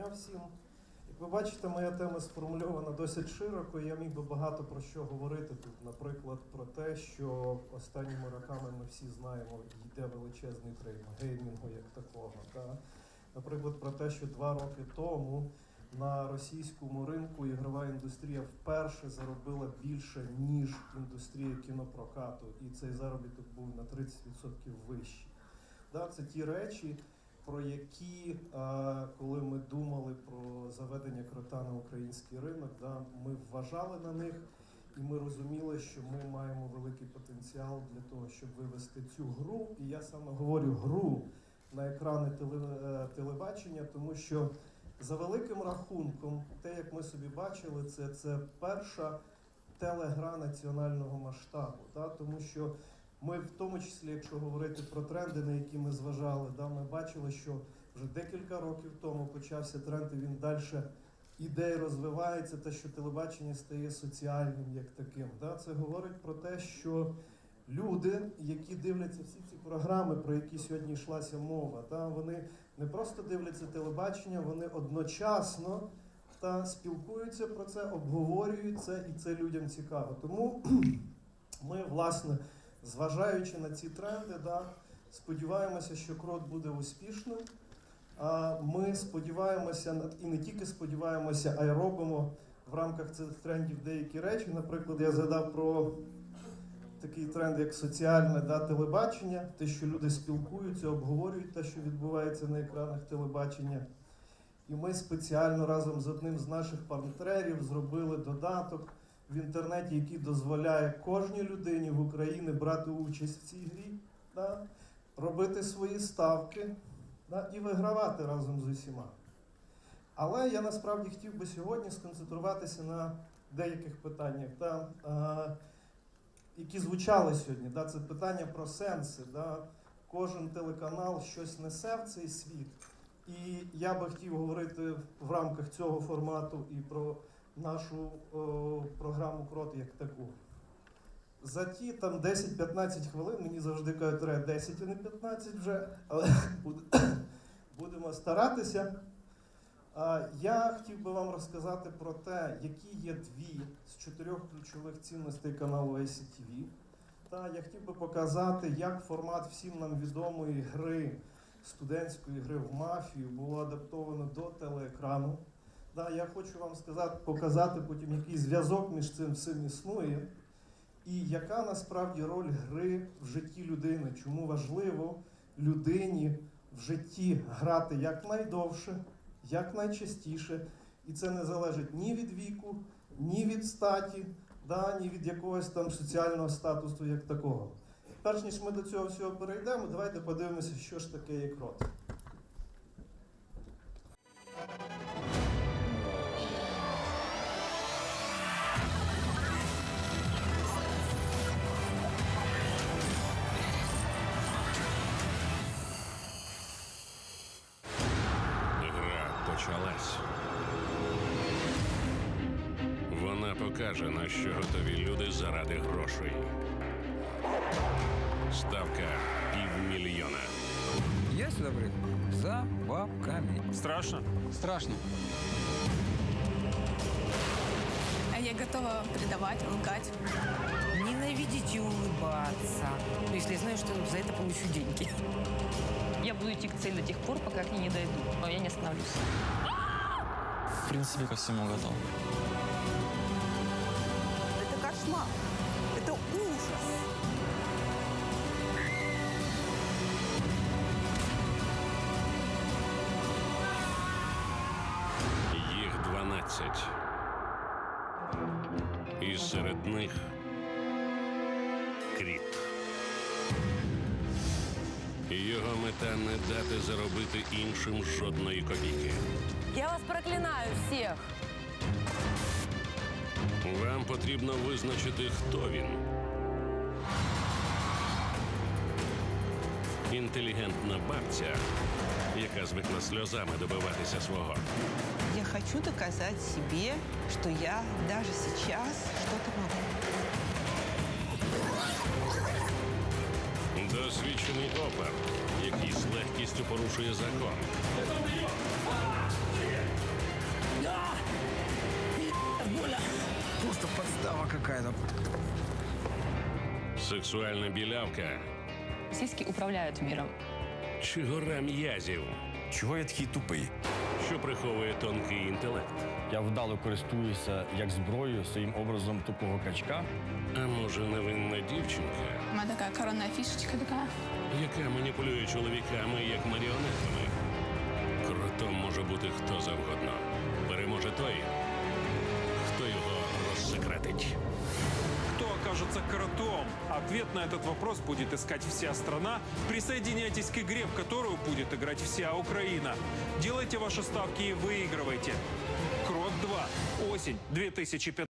дня всім. Як ви бачите, моя тема сформульована досить широко. Я міг би багато про що говорити тут. Наприклад, про те, що останніми роками ми всі знаємо, йде величезний трейд геймінгу як такого. Та? Наприклад, про те, що два роки тому на російському ринку ігрова індустрія вперше заробила більше, ніж індустрія кінопрокату, і цей заробіток був на 30% вищий. Це ті речі, про які, е, коли ми думали про заведення крота на український ринок, да, ми вважали на них, і ми розуміли, що ми маємо великий потенціал для того, щоб вивести цю гру. І я саме говорю гру на екрани е, телебачення, тому що за великим рахунком, те, як ми собі бачили, це, це перша телегра національного масштабу. Да, тому що ми, в тому числі, якщо говорити про тренди, на які ми зважали, да, ми бачили, що вже декілька років тому почався тренд, і він далі іде розвивається, те, що телебачення стає соціальним як таким. Да. Це говорить про те, що люди, які дивляться всі ці програми, про які сьогодні йшлася мова, да, вони не просто дивляться телебачення, вони одночасно та спілкуються про це, обговорюють це, і це людям цікаво. Тому ми, власне, зважаючи на ці тренди, да, сподіваємося, що крот буде успішним. А ми сподіваємося, і не тільки сподіваємося, а й робимо в рамках цих трендів деякі речі. Наприклад, я згадав про такий тренд, як соціальне да, телебачення, те, що люди спілкуються, обговорюють те, що відбувається на екранах телебачення. І ми спеціально разом з одним з наших партнерів зробили додаток в інтернеті, який дозволяє кожній людині в Україні брати участь в цій грі, да, робити свої ставки да, і вигравати разом з усіма. Але я насправді хотів би сьогодні сконцентруватися на деяких питаннях, да, е, які звучали сьогодні. Да, це питання про сенси. Да. Кожен телеканал щось несе в цей світ. І я би хотів говорити в рамках цього формату і про нашу о, програму Крот як таку. За ті там 10-15 хвилин, мені завжди кажуть, треба 10, а не 15 вже, але будемо старатися. Я хотів би вам розказати про те, які є дві з чотирьох ключових цінностей каналу ICTV. Та я хотів би показати, як формат всім нам відомої гри, студентської гри в мафію було адаптовано до телеекрану. Да, я хочу вам сказати, показати потім, який зв'язок між цим всім існує, і яка насправді роль гри в житті людини, чому важливо людині в житті грати якнайдовше, якнайчастіше. І це не залежить ні від віку, ні від статі, да, ні від якогось там соціального статусу як такого. Перш ніж ми до цього всього перейдемо, давайте подивимося, що ж таке є крот. Почалась. Вона покаже, на що готові люди заради грошей. Ставка півмільйона. Я сюда прыгну за бабками. Страшно? Страшно. Готова предавать, лгать. Ненавидеть и улыбаться. Ну, Если я знаю, что за это получу деньги. Я буду идти к цели до тех пор, пока к ней не дойду. Но я не остановлюсь. В принципе, ко всему готов. Это кошмар. Это ужас. Їх 12. І серед них Кріт. Його мета не дати заробити іншим жодної копійки. Я вас проклинаю всіх. Вам потрібно визначити, хто він. Інтелігентна бабця, яка звикла сльозами добиватися свого. Я хочу доказать себе, что я даже сейчас что-то могу. Досвідчений опер, який з легкістю порушує закон. Боля! Просто подстава какая-то. Сексуальна білявка Сиськи управляют миром. чи гора м'язів, Чого я такий тупий? що приховує тонкий інтелект. Я вдало користуюся як зброєю своїм образом тупого качка. А може невинна дівчинка, У меня такая коронная фишечка такая. яка маніпулює чоловіками як маріонетками. Кротом може бути хто завгодно. Переможе той, хто його розсекретить. Окажется кротом? Ответ на этот вопрос будет искать вся страна. Присоединяйтесь к игре, в которую будет играть вся Украина. Делайте ваши ставки и выигрывайте. Крот 2. Осень 2015.